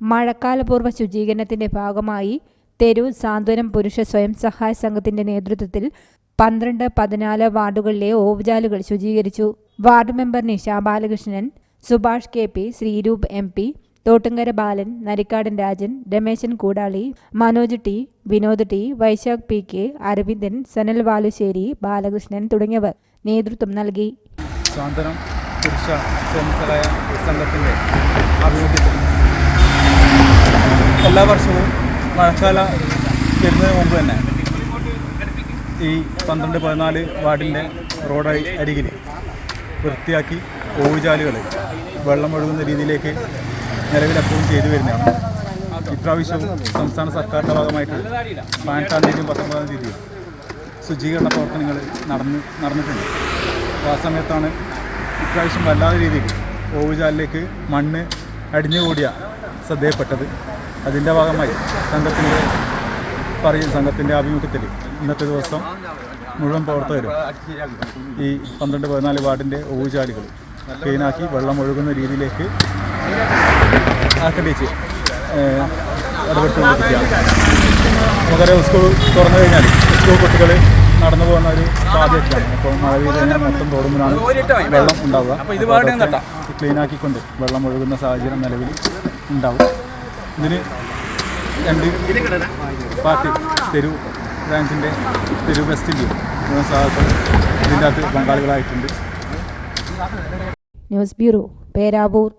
മഴക്കാലപൂർവ ശുചീകരണത്തിന്റെ ഭാഗമായി തെരു സാന്ത്വനം പുരുഷ സ്വയം സഹായ സംഘത്തിന്റെ നേതൃത്വത്തിൽ പന്ത്രണ്ട് പതിനാല് വാർഡുകളിലെ ഓവുചാലുകൾ ശുചീകരിച്ചു. Ward member Nisha Balakrishnan Subhash K P Sreeroop M P Thottungara Balan Narikkadan Rajan Rameshan Koodali Manoj T Vinod T Vaishakh P K Aravindan Sanal Valussery Balakrishnan തുടങ്ങിയവർ നേതൃത്വം നൽകി. പുരുഷ സ്വയംസഹായ സംഘത്തിന്റെ എല്ലാ വർഷവും മഴക്കാല വരുന്നതിന് മുമ്പ് തന്നെ ഈ പന്ത്രണ്ട് പതിനാല് വാർഡിന്റെ റോഡ് അരികിൽ വൃത്തിയാക്കി ഓവുചാലുകൾ വെള്ളം ഒഴുകുന്ന രീതിയിലേക്ക് നിലവിലെപ്പോഴും ചെയ്തു വരുന്നതാണ്. ഇപ്രാവശ്യവും സംസ്ഥാന സർക്കാരിന്റെ ഭാഗമായിട്ട് പതിനെട്ടാം തീയതിയും പത്തൊമ്പതാം തീയതിയും ശുചീകരണ പ്രവർത്തനങ്ങൾ നടന്ന് നടന്നിട്ടുണ്ട്. അപ്പോൾ ആ സമയത്താണ് ഇപ്രാവശ്യം വല്ലാത്ത രീതിയിൽ ഓവുചാലിലേക്ക് മണ്ണ് അടിഞ്ഞുകൂടിയ ശ്രദ്ധയപ്പെട്ടത് അതിന്റെ ഭാഗമായി സംഘത്തിന്റെ പറയും സംഘത്തിന്റെ ആഭിമുഖ്യത്തിൽ ഇന്നത്തെ ദിവസം മുഴുവൻ പ്രവർത്തകരും ഈ പന്ത്രണ്ട് പതിനാല് വാർഡിന്റെ ഓവുചാലുകൾ ക്ലീനാക്കി വെള്ളം ഒഴുകുന്ന രീതിയിലേക്ക് ആക്രമിച്ച് ഇടപെട്ടുകൊണ്ടിരിക്കുകയാണ്. നമുക്കറിയാം സ്കൂൾ തുറന്നു കഴിഞ്ഞാൽ സ്കൂൾ കുട്ടികൾ നടന്നു പോകുന്ന ഒരു പാതയൊക്കെയാണ് അപ്പോൾ മഴ പെയ്ത് കഴിഞ്ഞാൽ മൊത്തം തോടുമ്പോഴാണ് വെള്ളം ഉണ്ടാവുക. ആക്കിക്കൊണ്ട് വെള്ളം ഒഴുകുന്ന സാഹചര്യം നിലവിൽ ഉണ്ടാവും. ഇതിന് രണ്ട് പാർട്ടി തെരു ബ്രാഞ്ചിന്റെ തെരു ബെസ്റ്റിന്റെയും സഹായത്തോടെ ഇതിന്റെ അകത്ത് പങ്കാളികളായിട്ടുണ്ട്. News bureau Peravoor.